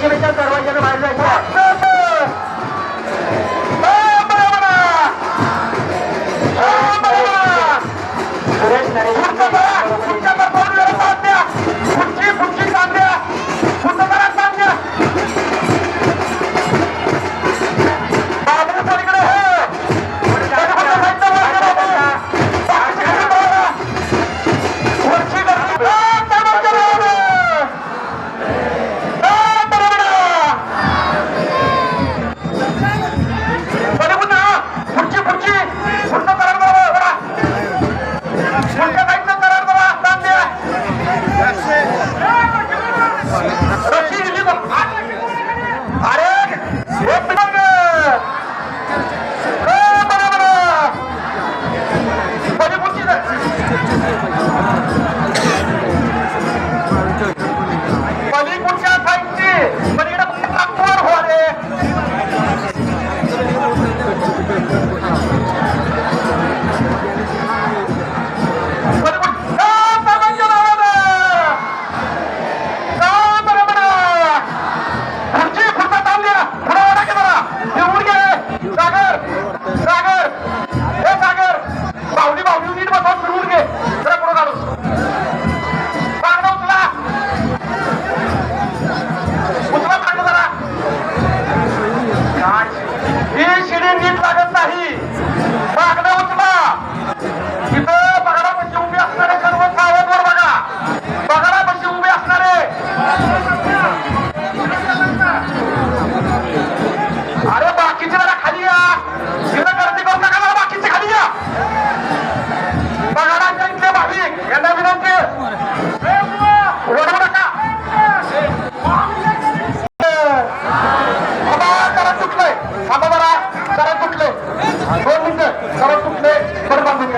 पश्चिमेच्या दरवाजाच्या बाहेर जायचं America. यांना विनंती. रडू नका करत तुटलंय थांबा बरा करत तुटले. दोन मिनिटं. करत तुटले. बरं बांधून